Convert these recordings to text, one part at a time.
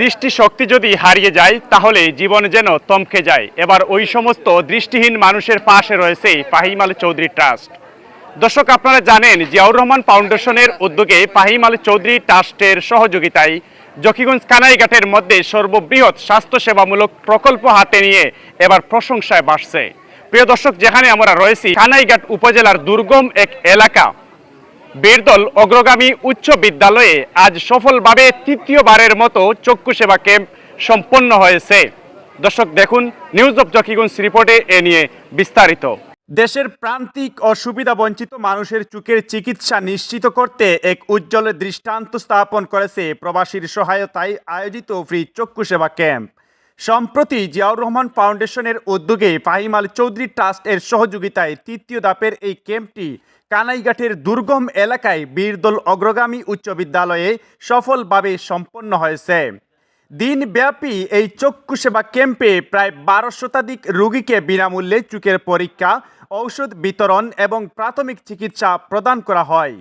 দৃষ্টি শক্তি যদি হারিয়ে যায়, তাহলে জীবন যেন তমকে যায়। এবার ওই সমস্ত দৃষ্টিহীন মানুষের পাশে রয়েছে ফাহিম আল চৌধুরী ট্রাস্ট। দর্শক, আপনারা জানেন, জিয়াউর রহমান ফাউন্ডেশনের উদ্যোগে ফাহিম আল চৌধুরী ট্রাস্টের সহযোগিতায় জকিগঞ্জ কানাইঘাটের মধ্যে সর্ববৃহৎ স্বাস্থ্যসেবামূলক প্রকল্প হাতে নিয়ে এবার প্রশংসায় বাড়ছে। প্রিয় দর্শক, যেখানে আমরা রয়েছি, কানাইঘাট উপজেলার দুর্গম এক এলাকা। বীরদল অগ্রগামী উচ্চ বিদ্যালয়ে আজ সফলভাবে তৃতীয়বারের মতো চক্ষু সেবা ক্যাম্প সম্পন্ন হয়েছে। দর্শক দেখুন নিউজ অফ জকিগঞ্জ রিপোর্টে এ নিয়ে বিস্তারিত। দেশের প্রান্তিক ও সুবিধা বঞ্চিত মানুষের চোখের চিকিৎসা নিশ্চিত করতে এক উজ্জ্বল দৃষ্টান্ত স্থাপন করেছে প্রবাসীর সহায়তায় আয়োজিত ফ্রি চক্ষু সেবা ক্যাম্প। সম্প্রতি জিয়াউর রহমান ফাউন্ডেশনের উদ্যোগে ফাহিম আল চৌধুরী ট্রাস্ট এর সহযোগিতায় তৃতীয় ধাপের এই ক্যাম্পটি কানাইঘাটের দুর্গম এলাকায় বীরদল অগ্রগামী উচ্চ বিদ্যালয়ে সফলভাবে সম্পন্ন হয়েছে। দিনব্যাপী এই চক্ষু সেবা ক্যাম্পে প্রায় বারো শতাধিক রোগীকে বিনামূল্যে চোখের পরীক্ষা, ঔষধ বিতরণ এবং প্রাথমিক চিকিৎসা প্রদান করা হয়।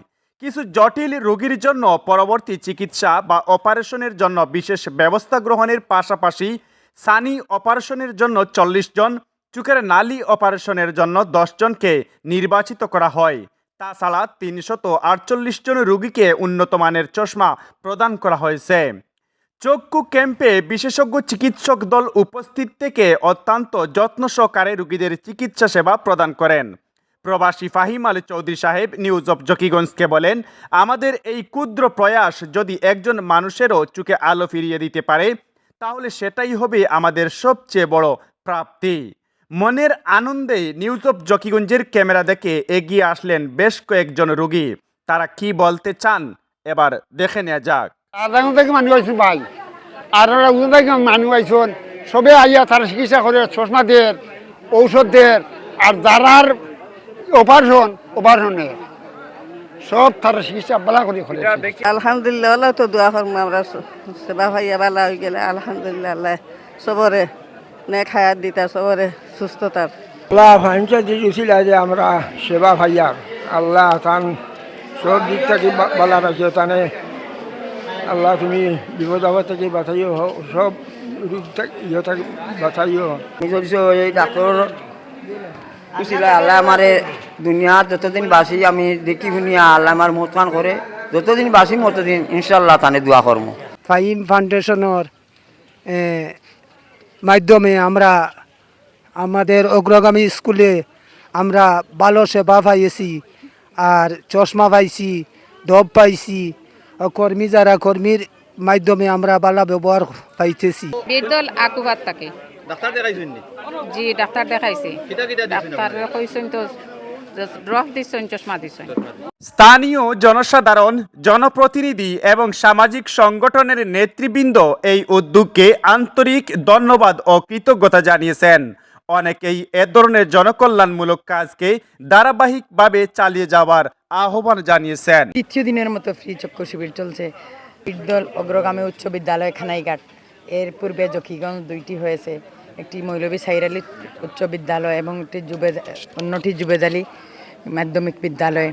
কিছু জটিল রোগীর জন্য পরবর্তী চিকিৎসা বা অপারেশনের জন্য বিশেষ ব্যবস্থা গ্রহণের পাশাপাশি সানি অপারেশনের জন্য চল্লিশ জন চোখের নালী অপারেশনের জন্য জনকে নির্বাচিত করা হয়। তাছাড়া তিনশত আটচল্লিশ জন রোগীকে উন্নত মানের চশমা প্রদান করা হয়েছে। চক্ষু ক্যাম্পে বিশেষজ্ঞ চিকিৎসক দল উপস্থিত থেকে অত্যন্ত যত্ন সহকারে রোগীদের চিকিৎসা সেবা প্রদান করেন। প্রবাসী ফাহিম আলী চৌধুরী সাহেব নিউজ অব জকিগঞ্জকে বলেন, আমাদের এই ক্ষুদ্র প্রয়াস যদি একজন মানুষেরও চোখে আলো ফিরিয়ে দিতে পারে তাহলে সেটাই হবে আমাদের সবচেয়ে বড় প্রাপ্তি। মনের আনন্দে নিউজ অফ জকিগঞ্জের ক্যামেরা দেখে এগিয়ে আসলেন বেশ কয়েকজন রোগী। তারা কি বলতে চান? এবার দেখে নেওয়া যাক। আদাঙ্গ থেকে মানুষ আইসু ভাই। আর থেকে মানুষ আইসন সবে আইয়া তারা চিকিৎসা করে আর যারার অপারেশন অপারেশনে সব তারা চিকিৎসা বেলা করে খোলে আলহামদুলিল্লাহ আল্লাহ তো দোয়া করব আমরা সেবা ভাইয়া বালা হয়ে গেলে আলহামদুলিল্লাহ আল্লাহ সবরে নেক হায়াত দিতা সবরে সুস্থতার। আল্লাহ ফাহিমসা দিয়েছিল যে আমরা সেবা ভাইয়া আল্লাহ তান সব দিক থেকে বালা রাখিও তানে আল্লাহ তুমি বিপদ আপদ থেকে বাঁচাইও সব রূপ থেকে ইয়ে থেকে বাঁচাইও। ডাক্তার বুঝছিল আল্লাহ আমারে দুনিয়া যতদিন বাসি আমি দেখি শুনিয়া আল্লাহ আমার মতখান করে যতদিন বাসি মতদিন ইনশাল্লাহ তানে দোয়া করব ফাইম ফাউন্ডেশনের মাধ্যমে আমরা আমাদের অগ্রগামী স্কুলে আমরা ভালো সেবা পাইছি আর চশমা পাইছি ডব পাইছি কর্মী যারা কর্মীর মাধ্যমে আমরা ভালো ব্যবহার পাইতেছি। বিরদল আকুবাত তাকে। ডাক্তার দেখাইছেন জি ডাক্তার দেখাইছে। কিটা কিটা দিছেন ডাক্তার কইছেন তো ড্রপ দিছেন চশমা দিছেন স্থানীয় জনসাধারণ জনপ্রতিনিধি এবং সামাজিক সংগঠনের নেতৃবৃন্দ এই উদ্যোগকে আন্তরিক ধন্যবাদ ও কৃতজ্ঞতা জানিয়েছেন। অনেকেই এ ধরনের জনকল্যাণমূলক কাজকে ধারাবাহিকভাবে চালিয়ে যাওয়ার আহ্বান জানিয়েছেন। তৃতীয় দিনের মতো ফ্রি চক্ষু শিবির চলছে। বিদ্যল অগ্রগামী উচ্চ বিদ্যালয় খানাইঘাট। এর পূর্বে জকিগঞ্জ দুইটি হয়েছে। একটি মৌলভী সাইরালি উচ্চ বিদ্যালয় এবং একটি যুবে অন্যটি যুবেজালি মাধ্যমিক বিদ্যালয়।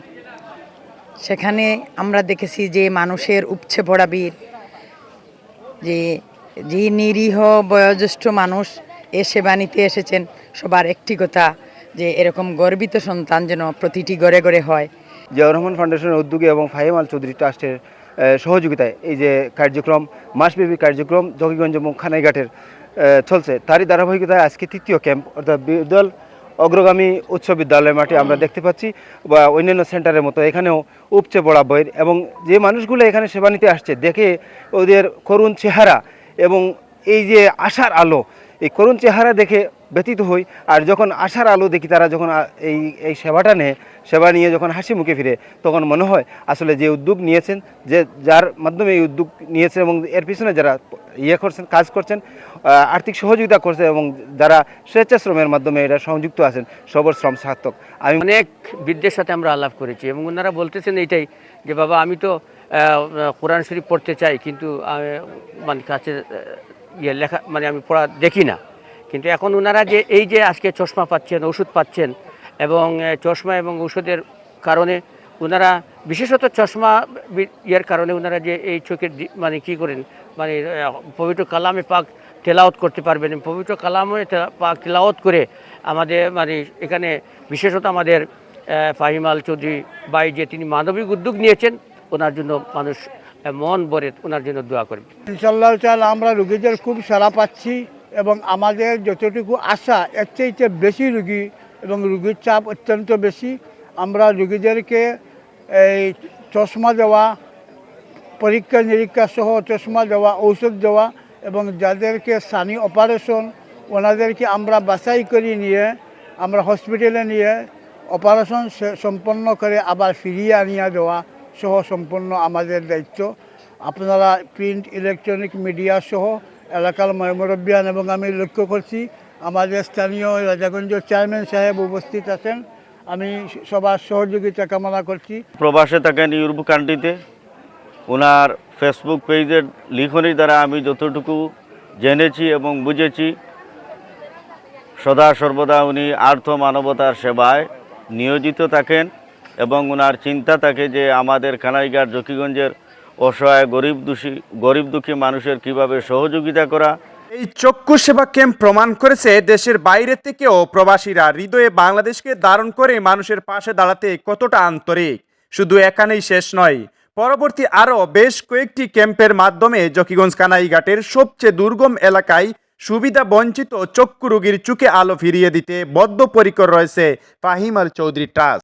সেখানে আমরা দেখেছি যে মানুষের উপচে পড়া বীর, যে যে নিরীহ বয়োজ্যেষ্ঠ মানুষ, এ সেবা নিতে এসেছেন। সবার একটি কথা, যে এরকম গর্বিত সন্তান যেন প্রতিটি ঘরে ঘরে হয়। জিয়াউর রহমান ফাউন্ডেশনের উদ্যোগে এবং ফাহিম আল চৌধুরী ট্রাস্টের সহযোগিতায় এই যে কার্যক্রম, মাসব্যাপী কার্যক্রম জকিগঞ্জ এবং খানাইঘাটের চলছে। তারই ধারাবাহিকতায় আজকে তৃতীয় ক্যাম্প, অর্থাৎ বিদল অগ্রগামী উচ্চ বিদ্যালয়ের মাঠে আমরা দেখতে পাচ্ছি, বা অন্যান্য সেন্টারের মতো এখানেও উপচে পড়া বইয়ের, এবং যে মানুষগুলো এখানে সেবা নিতে আসছে, দেখে ওদের করুণ চেহারা এবং এই যে আশার আলো এই করুণ চেহারা দেখে ব্যতীত হই, আর যখন আশার আলো দেখি তারা যখন এই এই সেবাটা নেয়, সেবা নিয়ে যখন হাসি মুখে ফিরে, তখন মনে হয় আসলে যে উদ্যোগ নিয়েছেন, যে যার মাধ্যমে এই উদ্যোগ নিয়েছেন এবং এর পিছনে যারা ইয়ে করছেন, কাজ করছেন আর্থিক সহযোগিতা করছে এবং যারা স্বেচ্ছাশ্রমের মাধ্যমে এটা সংযুক্ত আছেন, সবর শ্রম সার্থক। আমি অনেক বৃদ্ধের সাথে আমরা আলাপ করেছি এবং ওনারা বলতেছেন এইটাই, যে বাবা আমি তো কোরআন শরীফ পড়তে চাই, কিন্তু মানে কাছে ইয়ে লেখা মানে আমি পড়া দেখি না। কিন্তু এখন ওনারা যে এই যে আজকে চশমা পাচ্ছেন ওষুধ পাচ্ছেন এবং চশমা এবং ওষুধের কারণে ওনারা বিশেষত চশমা ইয়ের কারণে ওনারা যে এই চোখের মানে কি করেন মানে পবিত্র কালামে পাক তেলাওয়াত করতে পারবেন পবিত্র কালামে পাক তেলাওয়াত করে আমাদের মানে এখানে বিশেষত আমাদের আহ, ফাহিম আল চৌধুরী বাই যে তিনি মানবিক উদ্যোগ নিয়েছেন ওনার জন্য মানুষ মন ভরে ওনার জন্য দোয়া করবে ইনশাল্লাহ তাহলে আমরা রুগীদের খুব সারা পাচ্ছি এবং আমাদের যতটুকু আশা, এর চাইতে বেশি রুগী এবং রুগীর চাপ অত্যন্ত বেশি। আমরা রুগীদেরকে এই চশমা দেওয়া, পরীক্ষা নিরীক্ষা সহ চশমা দেওয়া, ঔষধ দেওয়া এবং যাদেরকে স্থানীয় অপারেশন, ওনাদেরকে আমরা বাছাই করে নিয়ে, আমরা হসপিটালে নিয়ে অপারেশন সম্পন্ন করে আবার ফিরিয়ে আনিয়ে দেওয়া সহ সম্পূর্ণ আমাদের দায়িত্ব। আপনারা প্রিন্ট ইলেকট্রনিক মিডিয়া সহ এলাকার ময়মরব্বিয়ান এবং আমি লক্ষ্য করছি, আমাদের স্থানীয় রাজাগঞ্জ চেয়ারম্যান সাহেব উপস্থিত আছেন। আমি সবার সহযোগিতা কামনা করছি। প্রবাসে থাকেন ইউরোপ কান্ট্রিতে ওনার ফেসবুক পেজের লিখনির দ্বারা আমি যতটুকু জেনেছি এবং বুঝেছি, সদা সর্বদা উনি আর্থ মানবতার সেবায় নিয়োজিত থাকেন। এবং ওনার চিন্তা থাকে যে আমাদের কানাইঘাট জকিগঞ্জের অসহায় গরিব দুষী, গরিব দুঃখী মানুষের কীভাবে সহযোগিতা করা। এই চক্ষু সেবা ক্যাম্প প্রমাণ করেছে দেশের বাইরে থেকেও প্রবাসীরা হৃদয়ে বাংলাদেশকে ধারণ করে মানুষের পাশে দাঁড়াতে কতটা আন্তরিক। শুধু এখানেই শেষ নয়, পরবর্তী আরও বেশ কয়েকটি ক্যাম্পের মাধ্যমে জকিগঞ্জ কানাইঘাটের সবচেয়ে দুর্গম এলাকায় সুবিধা বঞ্চিত চক্ষু রোগীর চোখে আলো ফিরিয়ে দিতে বদ্ধপরিকর রয়েছে ফাহিম আল চৌধুরী ট্রাস্ট।